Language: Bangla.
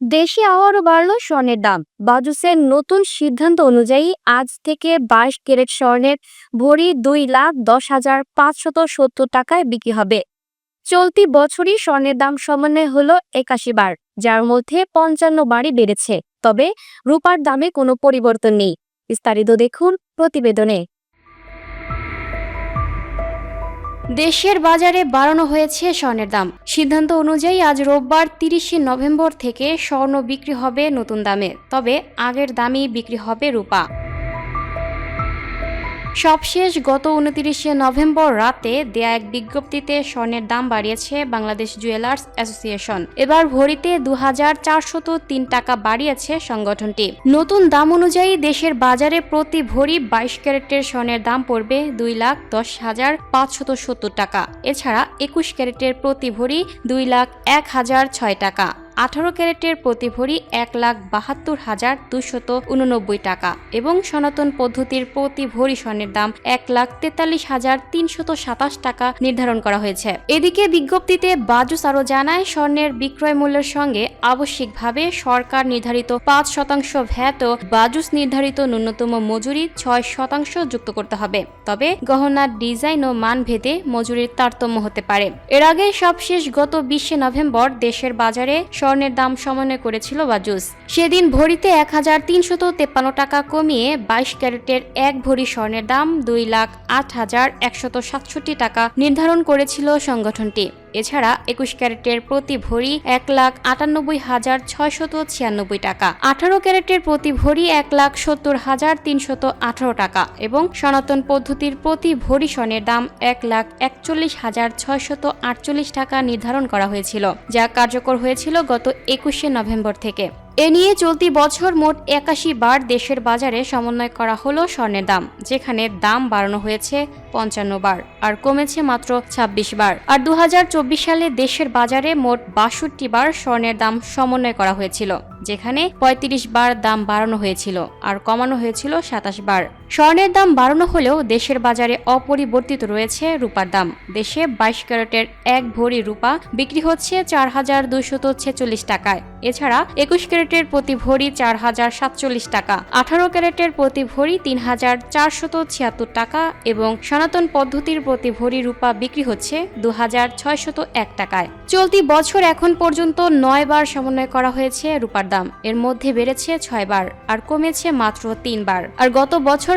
দেশে আবারও বাড়ল স্বর্ণের দাম। বাজুসের নতুন সিদ্ধান্ত অনুযায়ী আজ থেকে বাইশ ক্যারেট স্বর্ণের ভরি দুই লাখ দশ হাজার পাঁচশত সত্তর টাকায় বিক্রি হবে। চলতি বছরই স্বর্ণের দাম সমন্বয় হল একাশি বার, যার মধ্যে পঞ্চান্ন বারই বেড়েছে। তবে রূপার দামে কোনো পরিবর্তন নেই। বিস্তারিত দেখুন প্রতিবেদনে। দেশের বাজারে বাড়ানো হয়েছে স্বর্ণের দাম। সিদ্ধান্ত অনুযায়ী আজ রোববার তিরিশে নভেম্বর থেকে স্বর্ণ বিক্রি হবে নতুন দামে, তবে আগের দামেই বিক্রি হবে রূপা। সবশেষ গত উনতিরিশে নভেম্বর রাতে দেয়া এক বিজ্ঞপ্তিতে স্বর্ণের দাম বাড়িয়েছে বাংলাদেশ জুয়েলার্স অ্যাসোসিয়েশন। এবার ভরিতে দু হাজার চারশত তিন টাকা বাড়িয়েছে সংগঠনটি। নতুন দাম অনুযায়ী দেশের বাজারে প্রতি ভরি বাইশ ক্যারেটের স্বর্ণের দাম পড়বে দুই লাখ দশ হাজার পাঁচশত সত্তর টাকা। এছাড়া একুশ ক্যারেটের প্রতি ভরি দুই লাখ এক হাজার ছয় টাকা। আঠারো ক্যারেটের প্রতি ভরি এক লাখ বাহাত্তর হাজার দুশত উননব্বই টাকা এবং সনাতন পদ্ধতির প্রতি ভরি স্বর্ণের দাম এক লাখ তেতাল্লিশ হাজার তিনশত সাতাশ টাকা নির্ধারণ করা হয়েছে। এদিকে বিজ্ঞপ্তিতে বাজুস আরও জানায়, স্বর্ণের বিক্রয় মূল্যের সঙ্গে আবশ্যিকভাবে সরকার নির্ধারিত পাঁচ শতাংশ ভ্যাট ও বাজুস নির্ধারিত ন্যূনতম মজুরি ছয় শতাংশ যুক্ত করতে হবে। তবে গহনার ডিজাইন ও মান ভেদে মজুরির তারতম্য হতে পারে। এর আগে সবশেষ গত বিশে নভেম্বর দেশের বাজারে স্বর্ণের দাম সমন্বয় করেছিল বাজুস সেদিন ভরিতে এক হাজার তিনশত তেপ্পান্ন টাকা কমিয়ে বাইশ ক্যারেটের এক ভরি স্বর্ণের দাম দুই লাখ আট হাজার একশত সাতষট্টি টাকা নির্ধারণ করেছিল সংগঠনটি। এছাড়া একুশ ক্যারেটের প্রতি ভরি এক লাখ আটানব্বই হাজার ছয়শত ছিয়ানব্বই টাকা। আঠারো ক্যারেটের প্রতি ভরি এক লাখ সত্তর হাজার তিনশত আঠারো টাকা এবং সনাতন পদ্ধতির প্রতি ভরি সনের দাম এক লাখ একচল্লিশ হাজার ছয়শত আটচল্লিশ টাকা নির্ধারণ করা হয়েছিল, যা কার্যকর হয়েছিল গত একুশে নভেম্বর থেকে। এ নিয়ে চলতি বছর মোট একাশি বার দেশের বাজারে সমন্বয় করা হলো স্বর্ণের দাম, যেখানে দাম বাড়ানো হয়েছে পঞ্চান্ন বার আর কমেছে মাত্র ২৬ বার। আর দু হাজার চব্বিশ সালে দেশের বাজারে মোট বাষট্টি বার স্বর্ণের দাম সমন্বয় করা হয়েছিল, যেখানে ৩৫ বার দাম বাড়ানো হয়েছিল আর কমানো হয়েছিল সাতাশ বার। স্বর্ণের দাম বাড়ানো হলেও দেশের বাজারে অপরিবর্তিত রয়েছে রূপার দাম। দেশে বাইশ ক্যারেটের এক ভরি রূপা বিক্রি হচ্ছে চার হাজার দুশত ছেচল্লিশ টাকায়। এছাড়া একুশ ক্যারেটের প্রতি ভরি চার হাজার সাতচল্লিশ টাকা, আঠারো ক্যারেটের প্রতি ভরি তিন হাজার চারশত ছিয়াত্তর টাকা এবং সনাতন পদ্ধতির প্রতি ভরি রূপা বিক্রি হচ্ছে দু হাজার ছয়শত এক টাকায়। চলতি বছর এখন পর্যন্ত নয় বার সমন্বয় করা হয়েছে রূপার দাম। এর মধ্যে বেড়েছে ছয় বার, আর কমেছে মাত্র তিনবার আর গত বছর